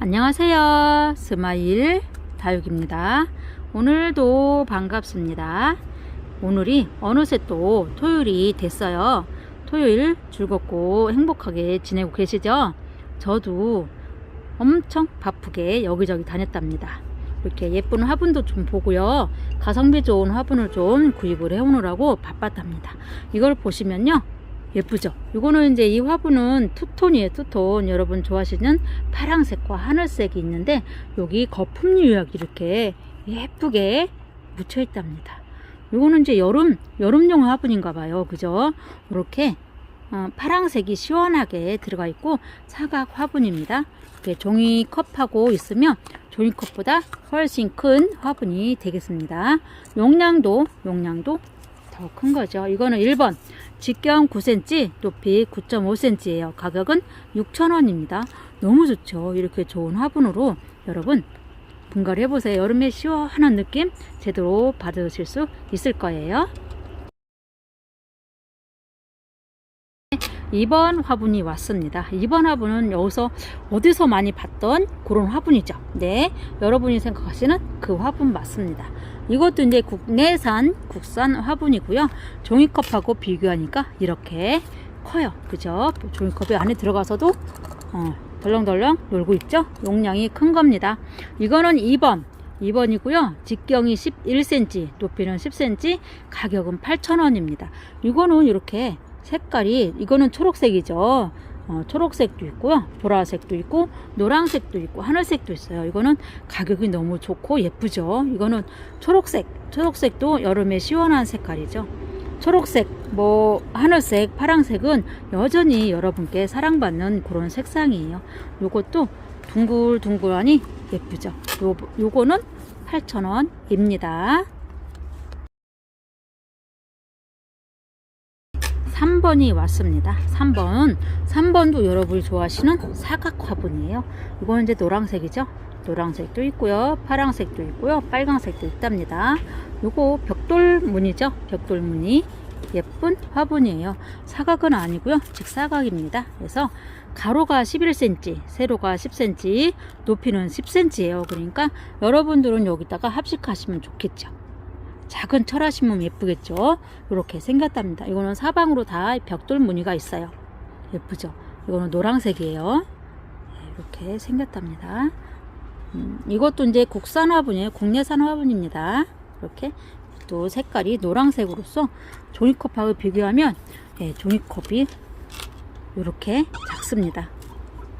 안녕하세요. 스마일 다육입니다. 오늘도 반갑습니다. 오늘이 어느새 또 토요일이 됐어요. 토요일 즐겁고 행복하게 지내고 계시죠? 저도 엄청 바쁘게 여기저기 다녔답니다. 이렇게 예쁜 화분도 좀 보고요. 가성비 좋은 화분을 좀 구입을 해 오느라고 바빴답니다. 이걸 보시면요. 예쁘죠? 이거는 이제 이 화분은 투톤이에요, 투톤. 여러분 좋아하시는 파랑색과 하늘색이 있는데 여기 거품 유약 이렇게 예쁘게 묻혀 있답니다. 이거는 이제 여름 여름용 화분인가 봐요. 그죠? 이렇게 어, 파랑색이 시원하게 들어가 있고 사각 화분입니다. 이렇게 종이컵하고 있으면 종이컵보다 훨씬 큰 화분이 되겠습니다. 용량도 용량도 더 큰 거죠. 이거는 1번 직경 9cm, 높이 9.5cm예요. 가격은 6,000원입니다. 너무 좋죠. 이렇게 좋은 화분으로 여러분 분갈이 해보세요. 여름에 시원한 느낌 제대로 받으실 수 있을 거예요. 2번 화분이 왔습니다. 2번 화분은 여기서 어디서 많이 봤던 그런 화분이죠. 네, 여러분이 생각하시는 그 화분 맞습니다. 이것도 이제 국내산 국산 화분이고요. 종이컵하고 비교하니까 이렇게 커요. 그죠? 종이컵이 안에 들어가서도 어, 덜렁덜렁 놀고 있죠? 용량이 큰 겁니다. 이거는 2번. 2번이고요. 직경이 11cm, 높이는 10cm, 가격은 8,000원입니다. 이거는 이렇게 색깔이 이거는 초록색이죠. 어, 초록색도 있고요. 보라색도 있고 노란색도 있고 하늘색도 있어요. 이거는 가격이 너무 좋고 예쁘죠. 이거는 초록색, 초록색도 여름에 시원한 색깔이죠. 초록색, 뭐 하늘색, 파랑색은 여전히 여러분께 사랑받는 그런 색상이에요. 요것도 둥글둥글하니 예쁘죠. 요, 요거는 8,000원입니다. 3번이 왔습니다. 3번. 3번도 여러분이 좋아하시는 사각 화분이에요. 이거는 이제 노란색이죠. 노란색도 있고요. 파란색도 있고요. 빨강색도 있답니다. 요거 벽돌 무늬죠. 벽돌 무늬. 예쁜 화분이에요. 사각은 아니고요. 직사각입니다. 그래서 가로가 11cm, 세로가 10cm, 높이는 10cm예요. 그러니까 여러분들은 여기다가 합식하시면 좋겠죠. 작은 철화 심으면 예쁘겠죠. 이렇게 생겼답니다. 이거는 사방으로 다 벽돌 무늬가 있어요. 예쁘죠. 이거는 노란색이에요. 네, 이렇게 생겼답니다. 음, 이것도 이제 국산 화분이에요. 국내산 화분입니다. 이렇게 또 색깔이 노란색으로서 종이컵하고 비교하면 예, 종이컵이 이렇게 작습니다.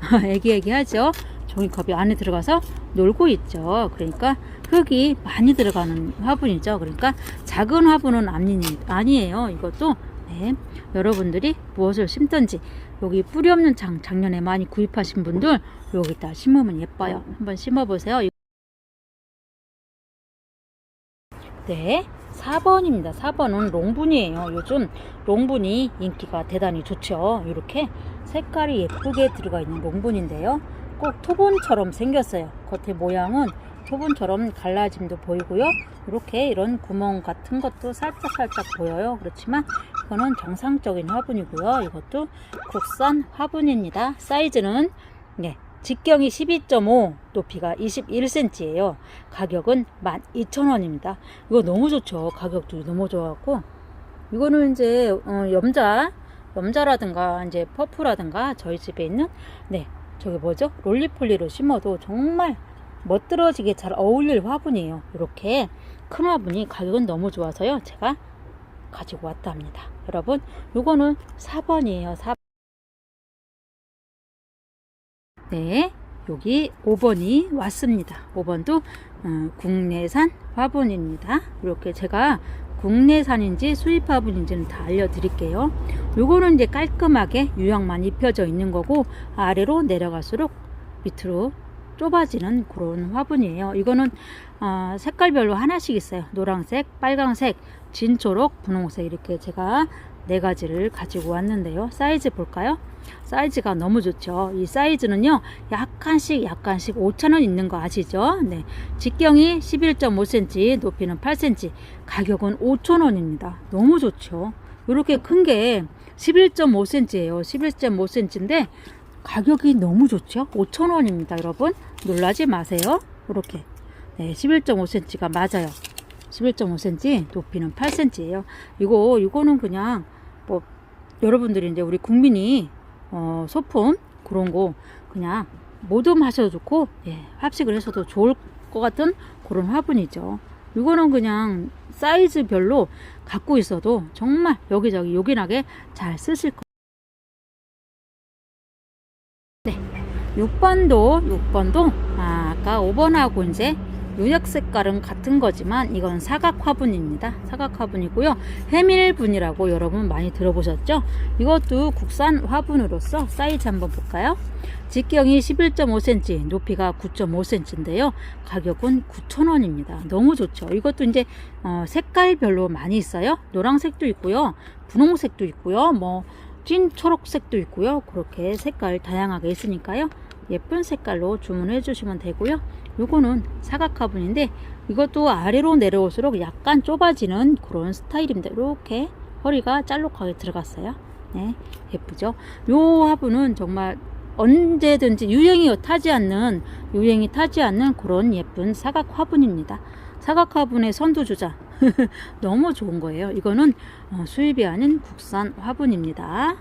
애기애기하죠. 종이컵이 안에 들어가서 놀고 있죠. 그러니까 흙이 많이 들어가는 화분이죠. 그러니까 작은 화분은 아니, 아니에요. 이것도 네, 여러분들이 무엇을 심든지 여기 뿌리 없는 장 작년에 많이 구입하신 분들 여기다 심으면 예뻐요. 한번 심어보세요. 네, 4번입니다. 4번은 롱분이에요. 요즘 롱분이 인기가 대단히 좋죠. 이렇게 색깔이 예쁘게 들어가 있는 롱분인데요. 꼭 토본처럼 생겼어요. 겉에 모양은 토본처럼 갈라짐도 보이고요. 이렇게 이런 구멍 같은 것도 살짝 살짝 보여요. 그렇지만 이거는 정상적인 화분이고요. 이것도 국산 화분입니다. 사이즈는 네, 직경이 12.5, 높이가 21cm예요. 가격은 12,000원입니다. 이거 너무 좋죠. 가격도 너무 좋아갖고 이거는 이제 어, 염자, 염자라든가 이제 퍼프라든가 저희 집에 있는 네 저기 뭐죠? 롤리폴리로 심어도 정말 멋들어지게 잘 어울릴 화분이에요. 이렇게 큰 화분이 가격은 너무 좋아서요. 제가 가지고 왔다 합니다. 여러분, 요거는 4번이에요. 4번. 네, 여기 5번이 왔습니다. 5번도 어, 국내산 화분입니다. 이렇게 제가 국내산인지 수입 화분인지는 다 알려드릴게요. 요거는 이제 깔끔하게 유형만 입혀져 있는 거고 아래로 내려갈수록 밑으로 좁아지는 그런 화분이에요. 이거는 어, 색깔별로 하나씩 있어요. 노란색, 빨강색, 진초록, 분홍색 이렇게 제가 네 가지를 가지고 왔는데요. 사이즈 볼까요? 사이즈가 너무 좋죠. 이 사이즈는요, 약간씩 약간씩 5,000원 있는 거 아시죠? 네. 직경이 11.5cm, 높이는 8cm, 가격은 5,000원입니다. 너무 좋죠. 이렇게 큰 게 11.5cm예요. 11.5cm인데, 가격이 너무 좋죠? 5,000원입니다, 여러분. 놀라지 마세요. 이렇게. 네, 11.5cm가 맞아요. 11.5cm, 높이는 8cm예요. 이거, 이거는 그냥, 뭐, 여러분들이 이제 우리 국민이, 어, 소품, 그런 거, 그냥, 모듬 하셔도 좋고, 예, 합식을 해서도 좋을 것 같은 그런 화분이죠. 이거는 그냥 사이즈별로 갖고 있어도 정말 여기저기 요긴하게 잘 쓰실 거예요. 네. 6번도, 6번도, 아, 아까 5번하고 이제 윤역 색깔은 같은 거지만 이건 사각 화분입니다. 사각 화분이고요. 해밀분이라고 여러분 많이 들어보셨죠? 이것도 국산 화분으로서 사이즈 한번 볼까요? 직경이 11.5cm, 높이가 9.5cm인데요. 가격은 9,000원입니다. 너무 좋죠. 이것도 이제 어, 색깔별로 많이 있어요. 노란색도 있고요. 분홍색도 있고요. 뭐 찐 초록색도 있고요. 그렇게 색깔 다양하게 있으니까요. 예쁜 색깔로 주문해 주시면 되고요. 요거는 사각 화분인데 이것도 아래로 내려올수록 약간 좁아지는 그런 스타일입니다. 이렇게 허리가 짤록하게 들어갔어요. 네, 예쁘죠? 요 화분은 정말 언제든지 유행이 타지 않는 유행이 타지 않는 그런 예쁜 사각 화분입니다. 사각 화분의 선두주자 너무 좋은 거예요. 이거는 어, 수입이 아닌 국산 화분입니다.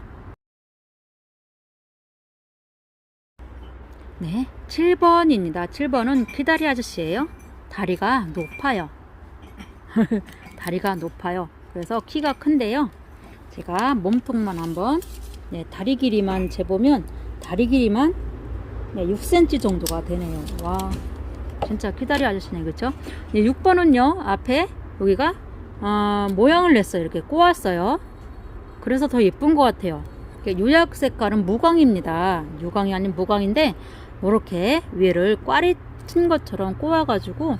네, 7번입니다. 7번은 키다리 아저씨예요. 다리가 높아요. 다리가 높아요. 그래서 키가 큰데요. 제가 몸통만 한번 네, 다리 길이만 재보면 다리 길이만 네, 6cm 정도가 되네요. 와, 진짜 키다리 아저씨네, 그쵸? 네, 6번은요, 앞에 여기가 어, 모양을 냈어요. 이렇게 꼬았어요. 그래서 더 예쁜 것 같아요. 요약 색깔은 무광입니다. 유광이 아닌 무광인데 이렇게 위를 꽈리 친 것처럼 꼬아가지고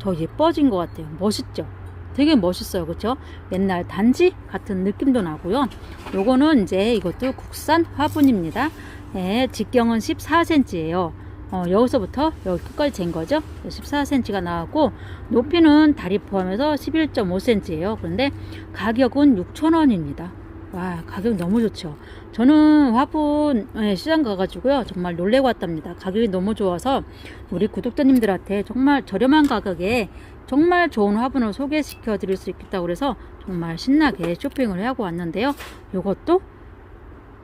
더 예뻐진 것 같아요. 멋있죠? 되게 멋있어요. 그쵸? 옛날 단지 같은 느낌도 나고요. 요거는 이제 이것도 국산 화분입니다. 예, 직경은 14cm예요. 어, 여기서부터 여기 끝까지 잰 거죠. 14cm가 나왔고 높이는 다리 포함해서 11.5cm예요. 그런데 가격은 6,000원입니다. 와 가격 너무 좋죠. 저는 화분 예, 시장 가가지고요 정말 놀래고 왔답니다. 가격이 너무 좋아서 우리 구독자님들한테 정말 저렴한 가격에 정말 좋은 화분을 소개시켜 드릴 수 있겠다고 그래서 정말 신나게 쇼핑을 하고 왔는데요. 이것도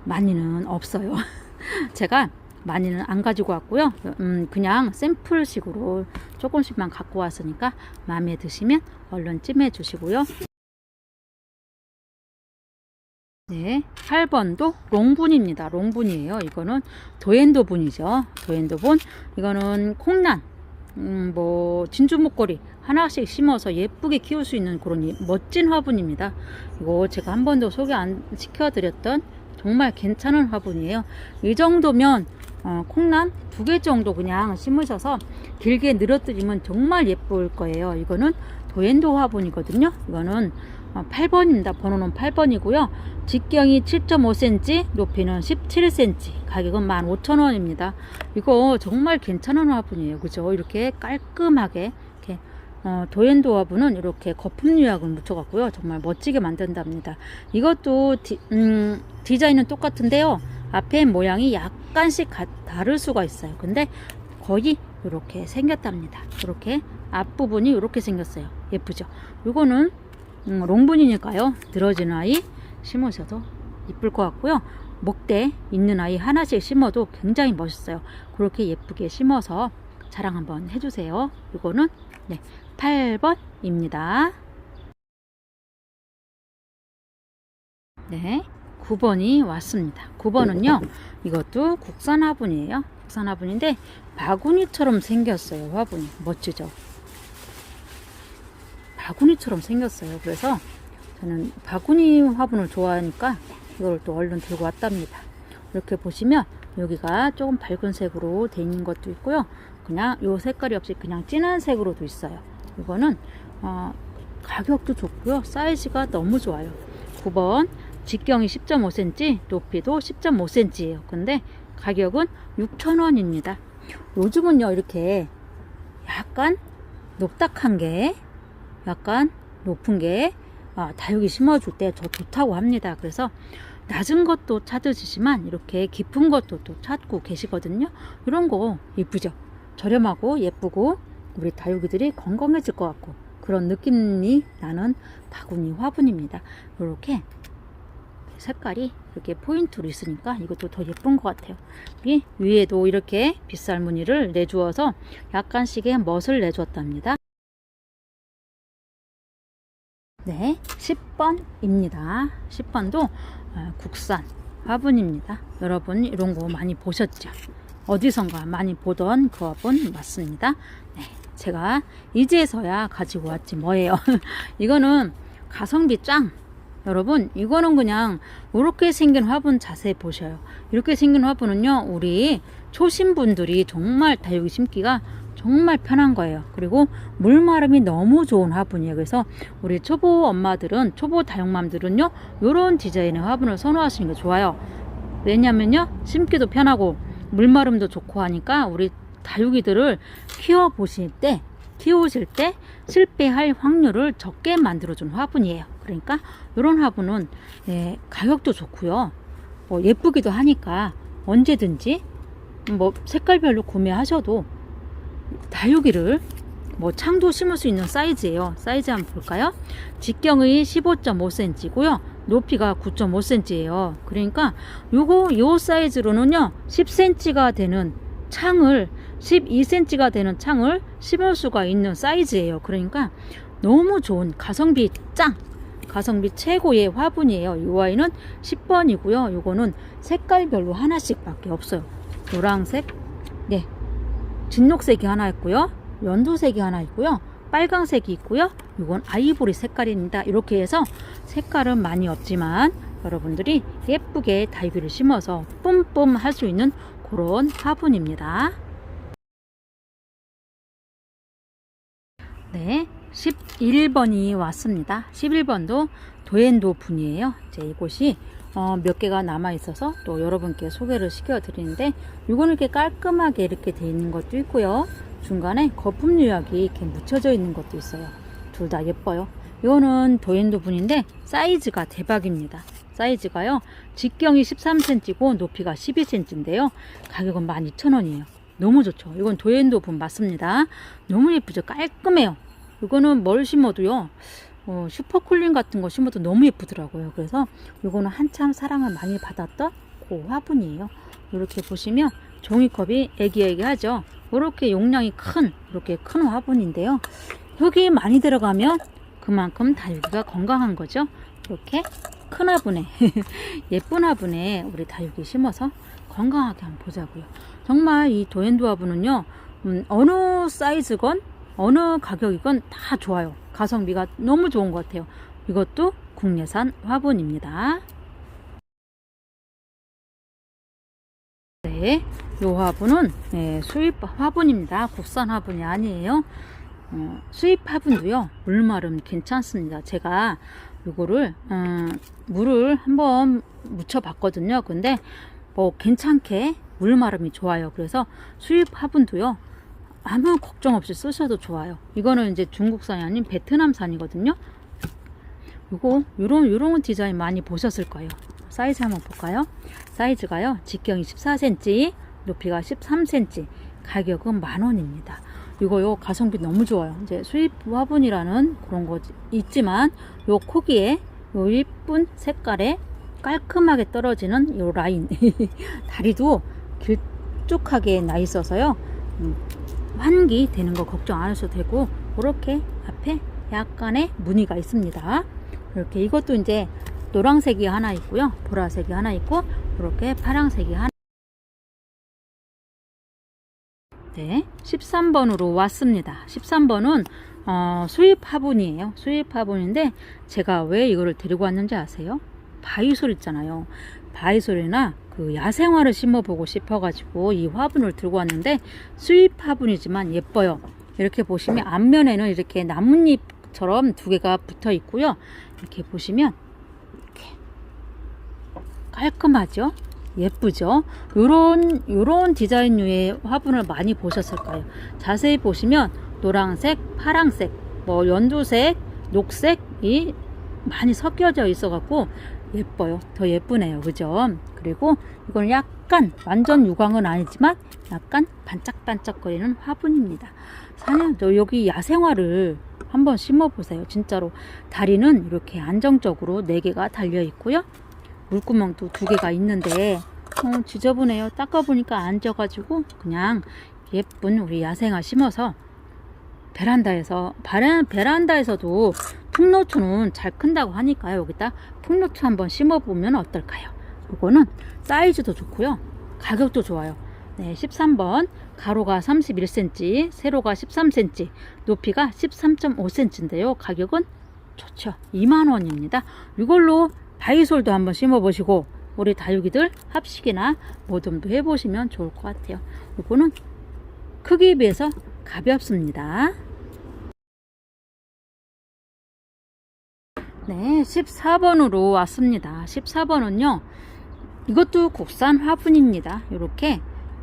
많이는 없어요. 제가 많이는 안 가지고 왔고요. 음, 그냥 샘플식으로 조금씩만 갖고 왔으니까 마음에 드시면 얼른 찜해 주시고요. 네, 8번도 롱분입니다. 롱분이에요. 이거는 도엔도 분이죠. 도엔도 분. 이거는 콩란, 음, 뭐 진주 목걸이 하나씩 심어서 예쁘게 키울 수 있는 그런 예- 멋진 화분입니다. 이거 제가 한 번도 소개 안 시켜드렸던 정말 괜찮은 화분이에요. 이 정도면 어, 콩란 두 개 정도 그냥 심으셔서 길게 늘어뜨리면 정말 예쁠 거예요. 이거는 도엔도 화분이거든요. 이거는 어, 8번입니다. 번호는 8번이고요. 직경이 7.5cm, 높이는 17cm, 가격은 15,000원입니다. 이거 정말 괜찮은 화분이에요. 그죠? 이렇게 깔끔하게 이렇게 어, 도엔도 화분은 이렇게 거품 유약을 묻혀갖고요. 정말 멋지게 만든답니다. 이것도 디, 음, 디자인은 똑같은데요. 앞에 모양이 약간씩 가, 다를 수가 있어요. 근데 거의 이렇게 생겼답니다. 이렇게 앞부분이 이렇게 생겼어요. 예쁘죠? 이거는 음, 롱분이니까요. 늘어지는 아이 심으셔도 이쁠 것 같고요. 목대 있는 아이 하나씩 심어도 굉장히 멋있어요. 그렇게 예쁘게 심어서 자랑 한번 해주세요. 이거는 네, 8번입니다. 네, 9번이 왔습니다. 9번은요, 이것도 국산 화분이에요. 국산 화분인데 바구니처럼 생겼어요. 화분이 멋지죠? 바구니처럼 생겼어요. 그래서 저는 바구니 화분을 좋아하니까 이걸 또 얼른 들고 왔답니다. 이렇게 보시면 여기가 조금 밝은 색으로 돼 있는 것도 있고요. 그냥 요 색깔이 없이 그냥 진한 색으로도 있어요. 이거는 어, 가격도 좋고요. 사이즈가 너무 좋아요. 9번 직경이 10.5cm, 높이도 10.5cm예요. 근데 가격은 6,000원입니다. 요즘은요 이렇게 약간 높닥한 게 약간 높은 게 아, 다육이 심어줄 때저 좋다고 합니다. 그래서 낮은 것도 찾으시지만 이렇게 깊은 것도 또 찾고 계시거든요. 이런 거 예쁘죠? 저렴하고 예쁘고 우리 다육이들이 건강해질 것 같고 그런 느낌이 나는 바구니 화분입니다. 이렇게 색깔이 이렇게 포인트로 있으니까 이것도 더 예쁜 것 같아요. 이 위에도 이렇게 빗살 무늬를 내주어서 약간씩의 멋을 내주었답니다. 네, 10번입니다. 10번도 어, 국산 화분입니다. 여러분 이런 거 많이 보셨죠? 어디선가 많이 보던 그 화분 맞습니다. 네, 제가 이제서야 가지고 왔지 뭐예요. 이거는 가성비 짱. 여러분 이거는 그냥 이렇게 생긴 화분 자세히 보셔요. 이렇게 생긴 화분은요 우리 초심분들이 정말 다육이 심기가 정말 편한 거예요. 그리고 물마름이 너무 좋은 화분이에요. 그래서 우리 초보 엄마들은 초보 다육맘들은요 이런 디자인의 화분을 선호하시는 게 좋아요. 왜냐면요 심기도 편하고 물마름도 좋고 하니까 우리 다육이들을 키워 보실 때 키우실 때 실패할 확률을 적게 만들어준 화분이에요. 그러니까 이런 화분은 네, 가격도 좋고요. 뭐 예쁘기도 하니까 언제든지 뭐 색깔별로 구매하셔도 다육이를 뭐 창도 심을 수 있는 사이즈예요. 사이즈 한번 볼까요? 직경이 15.5cm고요. 높이가 9.5cm예요. 그러니까 요거 요 사이즈로는요. 10cm가 되는 창을 12cm가 되는 창을 심을 수가 있는 사이즈예요. 그러니까 너무 좋은 가성비 짱! 가성비 최고의 화분이에요. 이 아이는 10번이고요. 요거는 색깔별로 하나씩밖에 없어요. 노란색, 네, 진녹색이 하나 있고요. 연두색이 하나 있고요. 빨강색이 있고요. 이건 아이보리 색깔입니다. 이렇게 해서 색깔은 많이 없지만 여러분들이 예쁘게 다육이를 심어서 뿜뿜 할 수 있는 그런 화분입니다. 네, 11번이 왔습니다. 11번도 도엔도 분이에요. 이제 이곳이 어, 몇 개가 남아 있어서 또 여러분께 소개를 시켜 드리는데 이거는 이렇게 깔끔하게 이렇게 돼 있는 것도 있고요. 중간에 거품 유약이 이렇게 묻혀져 있는 것도 있어요. 둘 다 예뻐요. 이거는 도엔도 분인데 사이즈가 대박입니다. 사이즈가요. 직경이 13cm고 높이가 12cm인데요. 가격은 12,000원이에요. 너무 좋죠. 이건 도엔도 분 맞습니다. 너무 예쁘죠. 깔끔해요. 이거는 뭘 심어도요. 어, 슈퍼쿨링 같은 거 심어도 너무 예쁘더라고요. 그래서 이거는 한참 사랑을 많이 받았던 그 화분이에요. 이렇게 보시면 종이컵이 애기애기하죠. 이렇게 용량이 큰 이렇게 큰 화분인데요. 흙이 많이 들어가면 그만큼 다육이가 건강한 거죠. 이렇게 큰 화분에 예쁜 화분에 우리 다육이 심어서 건강하게 한번 보자고요. 정말 이 도엔도 화분은요. 음, 어느 사이즈건 어느 가격이건 다 좋아요. 가성비가 너무 좋은 것 같아요. 이것도 국내산 화분입니다. 네, 이 화분은 네, 수입 화분입니다. 국산 화분이 아니에요. 어, 수입 화분도요 물마름 괜찮습니다. 제가 이거를 음, 물을 한번 묻혀 봤거든요. 근데 뭐 괜찮게 물마름이 좋아요. 그래서 수입 화분도요 아무 걱정 없이 쓰셔도 좋아요. 이거는 이제 중국산이 아닌 베트남산이거든요. 요거 요런 요런 디자인 많이 보셨을 거예요. 사이즈 한번 볼까요? 사이즈가요. 직경이 14cm, 높이가 13cm, 가격은 만 원입니다. 이거요 가성비 너무 좋아요. 이제 수입 화분이라는 그런 거 있지만 요 코기에 요 예쁜 색깔에 깔끔하게 떨어지는 요 라인 다리도 길쭉하게 나 있어서요. 음, 환기 되는 거 걱정 안 하셔도 되고 그렇게 앞에 약간의 무늬가 있습니다. 이렇게 이것도 이제 노란색이 하나 있고요. 보라색이 하나 있고 이렇게 파란색이 하나 네, 13번으로 왔습니다. 13번은 어, 수입 화분이에요. 수입 화분인데 제가 왜 이거를 데리고 왔는지 아세요? 바위솔 있잖아요. 바위솔이나 그 야생화를 심어보고 싶어가지고 이 화분을 들고 왔는데 수입 화분이지만 예뻐요. 이렇게 보시면 앞면에는 이렇게 나뭇잎처럼 두 개가 붙어 있고요. 이렇게 보시면 이렇게 깔끔하죠? 예쁘죠? 요런 요런 디자인류의 화분을 많이 보셨을 거예요. 자세히 보시면 노란색, 파랑색, 뭐 연두색, 녹색이 많이 섞여져 있어 갖고 예뻐요. 더 예쁘네요. 그죠? 그리고 이건 약간 완전 유광은 아니지만 약간 반짝반짝거리는 화분입니다. 사냥 저 여기 야생화를 한번 심어 보세요. 진짜로 다리는 이렇게 안정적으로 4개가 달려 있고요. 물구멍도 2개가 있는데 어, 지저분해요. 닦아보니까 안 져가지고 그냥 예쁜 우리 야생화 심어서 베란다에서 베란, 베란다에서도 풍노초는 잘 큰다고 하니까요. 여기다 풍노초 한번 심어보면 어떨까요? 이거는 사이즈도 좋고요. 가격도 좋아요. 네, 13번 가로가 31cm, 세로가 13cm, 높이가 13.5cm인데요. 가격은 좋죠. 2만원입니다. 이걸로 바이솔도 한번 심어보시고 우리 다육이들 합식이나 모듬도 해보시면 좋을 것 같아요. 이거는 크기에 비해서 가볍습니다. 네, 14번으로 왔습니다. 14번은요, 이것도 국산 화분입니다. 이렇게,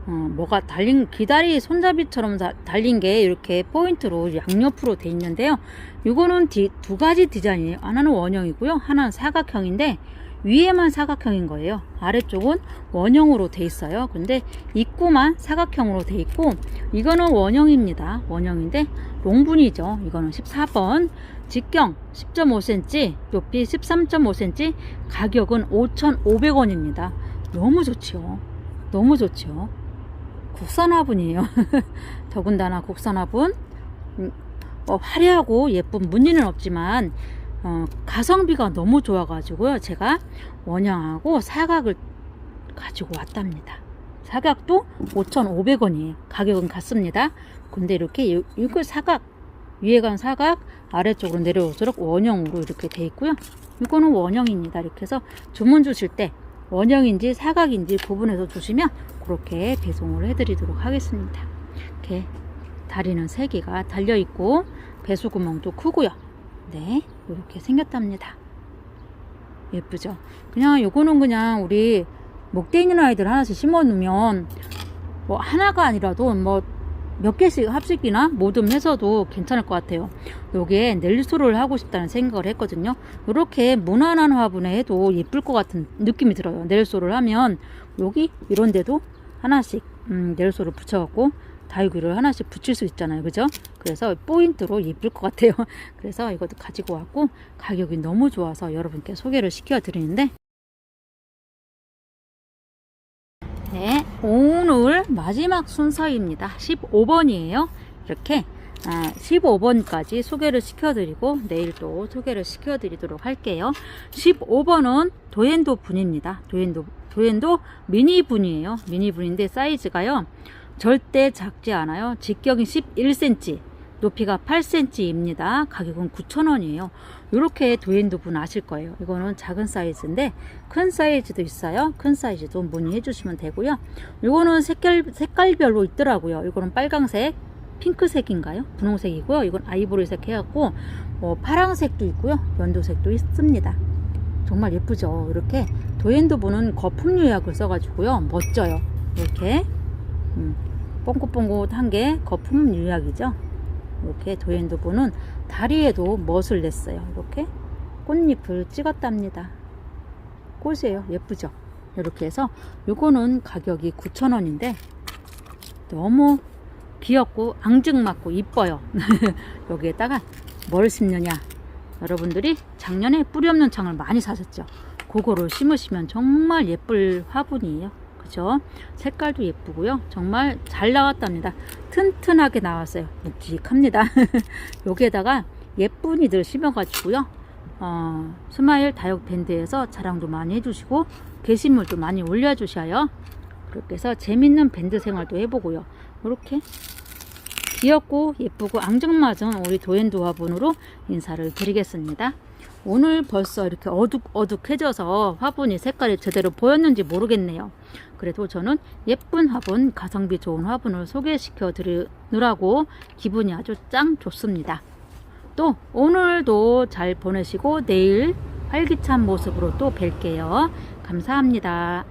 어, 뭐가 달린, 기다리 손잡이처럼 다- 달린 게 이렇게 포인트로 양옆으로 돼 있는데요. 이거는 디- 두 가지 디자인이에요. 하나는 원형이고요. 하나는 사각형인데, 위에만 사각형인 거예요. 아래쪽은 원형으로 돼 있어요. 근데 입구만 사각형으로 돼 있고 이거는 원형입니다. 원형인데 롱분이죠. 이거는 14번 직경 10.5cm, 높이 13.5cm, 가격은 5,500원입니다. 너무 좋죠. 너무 좋죠. 국산 화분이에요. 더군다나 국산 화분. 음, 어, 화려하고 예쁜 무늬는 없지만 어, 가성비가 너무 좋아가지고요. 제가 원형하고 사각을 가지고 왔답니다. 사각도 5,500원이에요. 가격은 같습니다. 근데 이렇게 이- 이거 사각 위에 간 사각 아래쪽으로 내려올수록 원형으로 이렇게 돼 있고요. 이거는 원형입니다. 이렇게 해서 주문 주실 때 원형인지 사각인지 구분해서 주시면 그렇게 배송을 해드리도록 하겠습니다. 이렇게 다리는 세 개가 달려 있고 배수 구멍도 크고요. 네, 이렇게 생겼답니다. 예쁘죠? 그냥 요거는 그냥 우리 목대 있는 아이들 하나씩 심어 놓으면 뭐 하나가 아니라도 뭐 몇 개씩 합식이나 모듬 해서도 괜찮을 것 같아요. 요게 넬소를 하고 싶다는 생각을 했거든요. 이렇게 무난한 화분에 해도 예쁠 것 같은 느낌이 들어요. 넬소를 하면 여기 이런 데도 하나씩 음, 넬소를 붙여갖고 다육이를 하나씩 붙일 수 있잖아요. 그죠? 그래서 포인트로 예쁠 것 같아요. 그래서 이것도 가지고 왔고 가격이 너무 좋아서 여러분께 소개를 시켜 드리는데 네, 오늘 마지막 순서입니다. 15번이에요. 이렇게 아, 15번까지 소개를 시켜드리고 내일 또 소개를 시켜드리도록 할게요. 15번은 도엔도 분입니다. 도엔도 도엔도 미니 분이에요. 미니 분인데 사이즈가요 절대 작지 않아요. 직경이 11cm, 높이가 8cm입니다. 가격은 9,000원이에요. 이렇게 도엔도 분 아실 거예요. 이거는 작은 사이즈인데 큰 사이즈도 있어요. 큰 사이즈도 문의해 주시면 되고요. 이거는 색깔 색깔별로 있더라고요. 이거는 빨강색, 핑크색인가요? 분홍색이고요. 이건 아이보리색 해갖고 뭐 파랑색도 있고요. 연두색도 있습니다. 정말 예쁘죠. 이렇게 도엔도분은 거품 유약을 써가지고요. 멋져요. 이렇게 음, 뽕긋뽕긋한 게 거품 유약이죠. 이렇게 도엔도분은 다리에도 멋을 냈어요. 이렇게 꽃잎을 찍었답니다. 꽃이에요. 예쁘죠? 이렇게 해서 요거는 가격이 9,000원인데 너무 귀엽고 앙증맞고 이뻐요. 여기에다가 뭘 심느냐? 여러분들이 작년에 뿌리 없는 창을 많이 사셨죠? 그거를 심으시면 정말 예쁠 화분이에요. 그죠? 색깔도 예쁘고요. 정말 잘 나왔답니다. 튼튼하게 나왔어요. 묵직합니다. 여기에다가 예쁜 이들 심어 가지고요. 어, 스마일 다육 밴드에서 자랑도 많이 해주시고 게시물도 많이 올려주셔요. 그렇게 해서 재밌는 밴드 생활도 해보고요. 이렇게 귀엽고 예쁘고 앙증맞은 우리 도엔도 화분으로 인사를 드리겠습니다. 오늘 벌써 이렇게 어둑 어둑해져서 화분이 색깔이 제대로 보였는지 모르겠네요. 그래도 저는 예쁜 화분, 가성비 좋은 화분을 소개시켜 드리느라고 기분이 아주 짱 좋습니다. 또 오늘도 잘 보내시고 내일 활기찬 모습으로 또 뵐게요. 감사합니다.